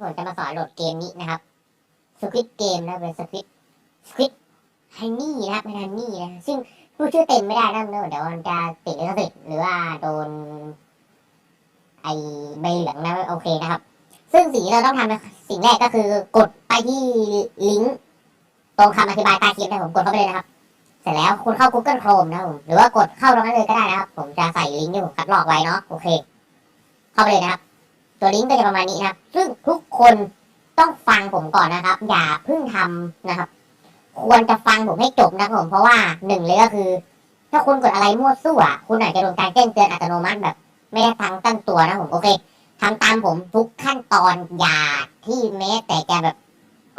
ผมจะมาสอนโหลดเกมนี้นะครับสควิตเกมนะเป็นสควิตสควิตฮันนี่นะครับเป็นฮันนี่นะซึ่งพูดชื่อเต็มไม่ได้นะเดี๋ยวมันจะติดลิขสิทธิ์หรือว่าโดน ไอใบเหลืองนะโอเคนะครับ ซึ่งสิ่งที่เราต้องทำนะสิ่งแรกก็คือกดไปที่ลิงก์ตรงคำอธิบายใต้คลิปนะผมกดเข้าไปเลยนะครับ เสร็จแล้วคุณเข้า Google Chrome นะผมหรือว่ากดเข้าตรงนั้นเลยก็ได้นะครับ ผมจะใส่ลิงก์ที่ผมคัดลอกไว้เนาะโอเค เข้าไปเลยนะครับ ตัวลิงก์ก็จะประมาณนี้นะครับซึ่งทุกคนต้องฟังผมก่อนนะครับ อย่าเพิ่งทำนะครับ ควรจะฟังผมให้จบนะครับผมเพราะว่าหนึ่งเลยก็คือ ถ้าคุณกดอะไรมั่วซั่วคุณอาจจะโดนการแจ้งเตือนอัตโนมัติแบบ ไม่ได้ฟังตั้งตัวนะผมโอเคทำตามผมทุกขั้นตอนอย่าที่แม้แต่จะแบบ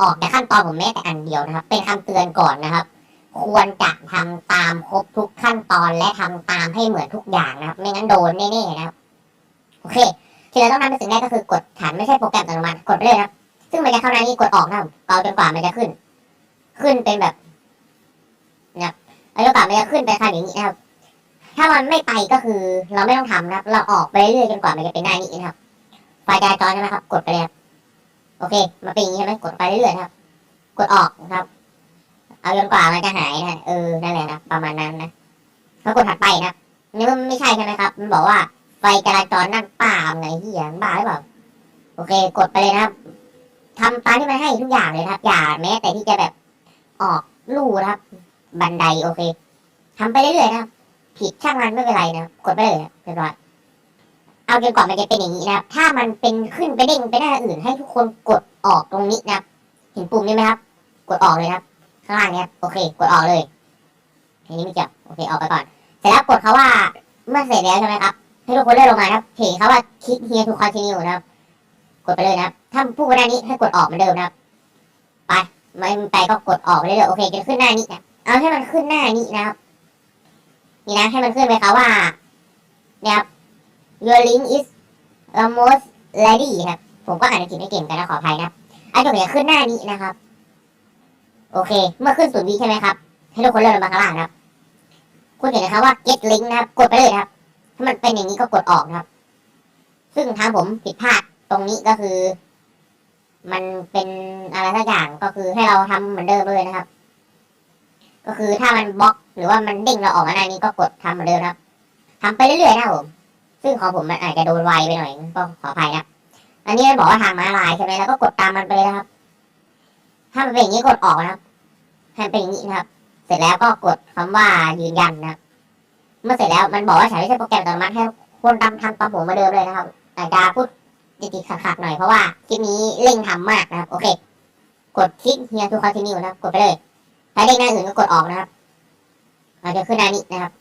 ออกจากขั้นตอนผมแม้แต่อันเดียวนะครับ เป็นคำเตือนก่อนนะครับ ควรจะทำตามครบทุกขั้นตอนและทำตามให้เหมือนทุกอย่างนะครับ ไม่งั้นโดนแน่ๆนะครับ โอเค ที่เราต้องทำเป็นสิ่งแรกก็คือกดฐานไม่ใช่โปรแกรมอัตโนมัติกดไปเลยครับ ซึ่งมันจะเข้าหน้านี้กดออกนะครับเอาจนกว่ามันจะขึ้น ขึ้นเป็นแบบนะครับเอาจนกว่ามันจะขึ้นไปทางอย่างนี้นะครับ ถ้ามันไม่ไปก็คือเราไม่ต้องทำนะครับ เราออกไปเรื่อยจนกว่ามันจะเป็นหน้านี้นะครับไฟจราจรใช่ไหมครับ กดไปเลยครับโอเคมาเป็นอย่างนี้ใช่ไหมกดไปเรื่อยๆครับ กดออกนะครับ เอาจนกว่ามันจะหายนะเออนั่นแหละนะประมาณนั้นนะแล้วกดถัดไปนะนี่มันไม่ใช่ใช่ไหมครับ มันบอกว่า ไฟจราจรนั่นป่าไงเหี้ยบ้าหรือเปล่าโอเค กดไปเลยนะครับทำตามที่มันให้ทุกอย่างเลยครับ อย่าแม้แต่ที่จะแบบออกลู่นะครับ บันไดโอเคทำไปเรื่อยๆนะครับผิดช่างมันไม่เป็นไรนะกดไปเลยเรียบร้อยเอาจนกว่ามันจะเป็นอย่างนี้นะครับ ถ้ามันเป็นขึ้นไปเด้งไปหน้าอื่นให้ทุกคนกดออกตรงนี้นะครับ เห็นปุ่มนี้ไหมครับ กดออกเลยครับ ข้างล่างเนี้ยโอเค กดออกเลยอันนี้ไม่เกี่ยวโอเคออกไปก่อน เสร็จแล้วกดเขาว่าเมื่อเสร็จแล้วใช่ไหมครับ ให้ทุกคนเลื่อนลงมาครับเห็นเขาว่าคลิก here to continue นะครับ กดไปเลยนะครับ ถ้าพูดไปหน้านี้ให้กดออกเหมือนเดิมนะครับ ไปไม่ไปก็กดออกไปเรื่อยๆโอเคจะขึ้นหน้านี้นะเอาให้มันขึ้นหน้านี้นะครับ นี่นะให้มันขึ้นไปครับว่าเนี่ยครับ your link is almost ready ครับ ผมก็อ่านอังกฤษไม่เก่งกันนะขออภัยนะครับอันจบเนี่ยขึ้นหน้านี้นะครับ โอเค เมื่อขึ้นศูนย์วิใช่ไหมครับ ให้ทุกคนเลื่อนลงมาข้างล่างนะครับ คุณเห็นนะครับว่า get link นะครับ กดไปเลยนะครับ ถ้ามันเป็นอย่างนี้ก็กดออกนะครับ ซึ่งทางผมผิดพลาดตรงนี้ก็คือ มันเป็นอะไรสักอย่างก็คือให้เราทำเหมือนเดิมเลยนะครับ ก็คือถ้ามันบล็อกหรือว่ามันเด้งเราออกมาหน้านี้ก็กดทำเหมือนเดิมครับทำไปเรื่อยๆนะครับผมซึ่งของผมมันอาจจะโดนไวไปหน่อยก็ขออภัยนะอันนี้มันบอกว่าทางม้าลายใช่ไหมแล้วก็กดตามมันไปเลยนะครับ ถ้ามันเป็นอย่างนี้กดออกนะครับให้เป็นอย่างนี้นะครับ เสร็จแล้วก็กดคำว่ายืนยันนะครับ เมื่อเสร็จแล้วมันบอกว่าใช้ไม่ใช่โปรแกรมอัตโนมัติให้คนทำทำตามผมเหมาเดิมเลยนะครับอาจจะพูดติดๆขัดๆหน่อยเพราะว่าคลิปนี้เร่งทำมากนะครับ โอเค กดคลิก here to continue นะครับ กดไปเลยถ้าเร่งหน้าอื่นก็กดออกนะครับเราจะขึ้นหน้านี้นะครับ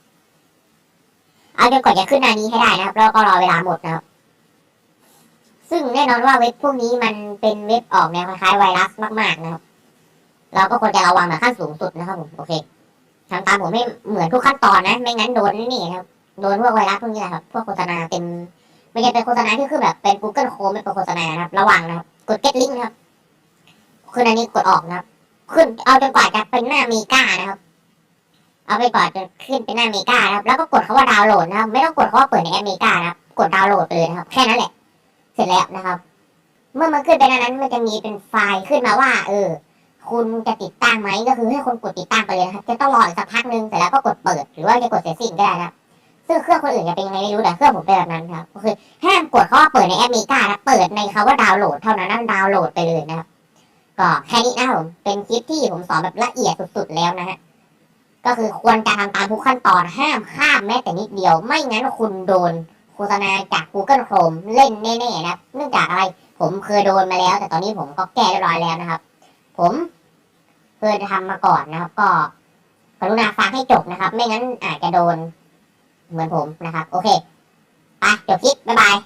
เอาจนกว่าจะขึ้นหน้านี้ให้ได้นะครับ แล้วก็รอเวลาหมดนะครับ ซึ่งแน่นอนว่าเว็บพวกนี้มันเป็นเว็บออกแนวคล้ายๆไวรัสมากๆนะครับ เราก็ควรจะระวังแบบขั้นสูงสุดนะครับผม โอเค ทำตามผมไม่เหมือนทุกขั้นตอนนะ ไม่งั้นโดนนี่นะครับ โดนพวกไวรัสพวกนี้แหละครับ พวกโฆษณาเต็มไม่ใช่เป็นโฆษณาที่คือแบบเป็น Google Chrome เป็นโฆษณานะครับ ระวังนะครับ กด get link นะครับ ขึ้นอันนี้กดออกนะครับ ขึ้นเอาจนกว่าจะเป็นหน้าเมกานะครับ เอาไปก่อนจนขึ้นเป็นหน้าเมกานะครับ แล้วก็กดคาว่าดาวน์โหลดนะครับ ไม่ต้องกดคาว่าเปิดในแอปเมกานะครับ กดดาวน์โหลดเลยนะครับ แค่นั้นแหละ เสร็จแล้วนะครับ เมื่อมันขึ้นไปนั้นมันจะมีเป็นไฟล์ขึ้นมาว่า เออ คุณจะติดตั้งไหมก็คือให้คนกดติดตั้งไปเลยนะครับจะต้องรออีกสักพักหนึงเสร็จแล้วก็กดเปิด หรือว่าจะกดเสร็จสิ้นก็ได้นะครับซึ่งเครื่องคนอื่นจะเป็นยังไงไม่รู้แต่เครื่องผมเป็นแบบนั้นครับก็คือห้ามกดคาว่าเปิดในแอปเมกานะเปิดในคาว่าดาวน์โหลดเท่านั้นนะดาวน์โหลดไปเลยนะครับก็แค่นี้นะผมเป็นคลิปที่ผมสอนแบบละเอียดสุดๆแล้วนะฮะก็คือควรจะทำตามทุกขั้นตอนห้ามข้ามแม้แต่นิดเดียว ไม่งั้นคุณโดนโฆษณาจาก Google Chrome เล่นแน่ๆนะครับเนื่องจากอะไรผมเคยโดนมาแล้ว แต่ตอนนี้ผมก็แก้เรียบร้อยแล้วนะครับ ผม เคยทำมาก่อนนะครับ ก็กรุณาฟังให้จบนะครับ ไม่งั้นอาจจะโดนเหมือนผมนะครับ โอเค ไปจบคลิป บ๊ายบาย